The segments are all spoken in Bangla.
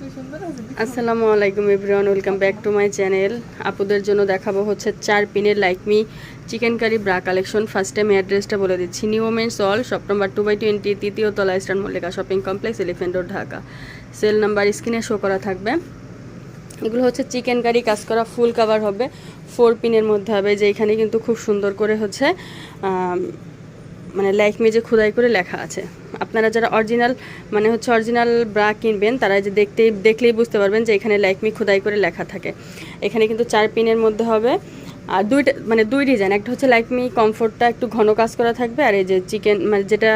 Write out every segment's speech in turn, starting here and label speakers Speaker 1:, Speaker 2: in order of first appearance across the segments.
Speaker 1: আসসালামু আলাইকুম everyone, welcome back to my channel. আপুদের জন্য দেখাবো হচ্ছে চার পিনের like me chicken curry bra collection first time অ্যাড্রেসটা বলে দিচ্ছি। New women's all shop number two by twenty তৃতীয় তলা Eastern Mallika Shopping Complex Elephant Road Dhaka cell number স্ক্রিনে শো করা থাকবে। এগুলো হচ্ছে চিকেন কারি কাজ করা ফুল কাভার হবে। ফোর পিনের মধ্যে হবে যে এখানে কিন্তু খুব সুন্দর করে হচ্ছে মানে লাইকমি যে খোদাই করে লেখা আছে। আপনারা যারা অরিজিনাল মানে হচ্ছে অরিজিনাল ব্রা কিনবেন, তারা যে দেখতে দেখলেই বুঝতে পারবেন যে এখানে লাইকমি খোদাই করে লেখা থাকে। এখানে কিন্তু চার পিনের মধ্যে হবে। আর দুইটা মানে দুই ডিজাইন একটা হচ্ছে লাইকমি কমফোর্টটা একটু ঘন কাজ করা থাকবে, আর এই যে চিকেন মানে যেটা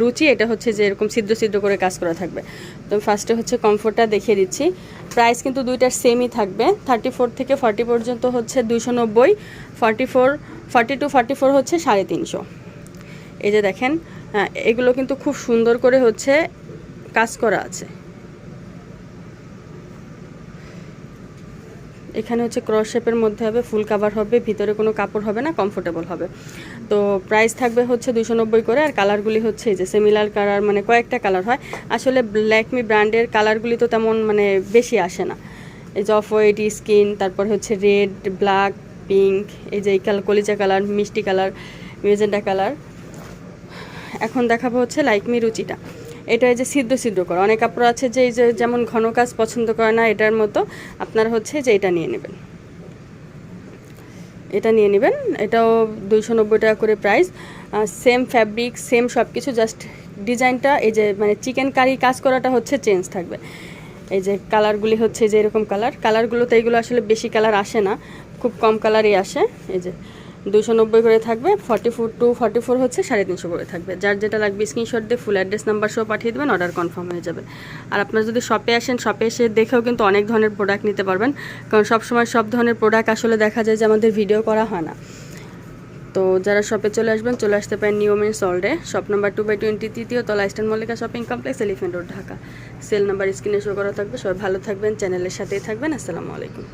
Speaker 1: রুচি, এটা হচ্ছে যে এরকম ছিদ্র ছিদ্র করে কাজ করা থাকবে। তো ফার্স্টে হচ্ছে কমফোর্টটা দেখিয়ে দিচ্ছি। প্রাইস কিন্তু দুইটার সেমই থাকবে। থার্টি ফোর থেকে ফর্টি পর্যন্ত হচ্ছে দুশো নব্বই forty four forty two forty four হচ্ছে সাড়ে তিনশো। এই যে দেখেন এগুলো কিন্তু খুব সুন্দর করে হচ্ছে কাজ করা আছে। এখানে হচ্ছে ক্রস শেপের মধ্যে হবে ফুল কাভার হবে, ভিতরে কোনো কাপড় হবে না কমফোর্টেবল হবে। তো প্রাইস থাকবে হচ্ছে দুশো করে, আর কালারগুলি হচ্ছে যে সিমিলার কালার মানে কয়েকটা কালার হয়। আসলে ব্ল্যাকমি ব্র্যান্ডের কালারগুলি তো তেমন মানে বেশি আসে না। এই যে অফ হোয়াইট স্কিন তারপর হচ্ছে রেড ব্ল্যাক পিঙ্ক এই যে এই কালার কলিজা কালার মিষ্টি কালার মেজেন্ডা কালার এখন দেখাবো হচ্ছে লাইকমি রুচিটা। এটা এই যে সিদ্ধ সিদ্ধ করা। অনেক কাপড় আছে যে এই যে যেমন ঘন কাজ পছন্দ করে না এটার মতো আপনারা হচ্ছে যে এটা নিয়ে নেবেন। এটা নিয়ে নেবেন। এটাও দুইশো নব্বই টাকা করে প্রাইস সেম ফ্যাব্রিক সেম সব কিছু জাস্ট ডিজাইনটা এই যে মানে চিকেন কারি কাজ করাটা হচ্ছে চেঞ্জ থাকবে। এই যে কালারগুলি হচ্ছে যে এরকম কালার কালারগুলোতে এইগুলো আসলে বেশি কালার আসে না। খুব কম কালারই আসে। এই যে দুশো নব্বই করে থাকবে forty four two forty four হচ্ছে সাড়ে তিনশো করে থাকবে। যার যেটা লাগবে স্ক্রিনশট দিয়ে ফুল অ্যাড্রেস নাম্বার সহ পাঠিয়ে দেবেন অর্ডার কনফার্ম হয়ে যাবে। আর আপনারা যদি শপে আসেন শপে এসে দেখেও কিন্তু অনেক ধরনের প্রোডাক্ট নিতে পারবেন, কারণ সবসময় সব ধরনের প্রোডাক্ট আসলে দেখা যায় যে আমাদের ভিডিও করা হয় না। তো যারা শপে চলে আসবেন, চলে আসতে পারেন নিউ মিন সল্ডে shop number two by twenty তৃতীয় তলা Eastern Mallika Shopping Complex Elephant Road Dhaka cell number স্ক্রিনে শো করা থাকবে, সবাই ভালো থাকবেন চ্যানেলের সাথেই থাকবেন, আসসালামু আলাইকুম।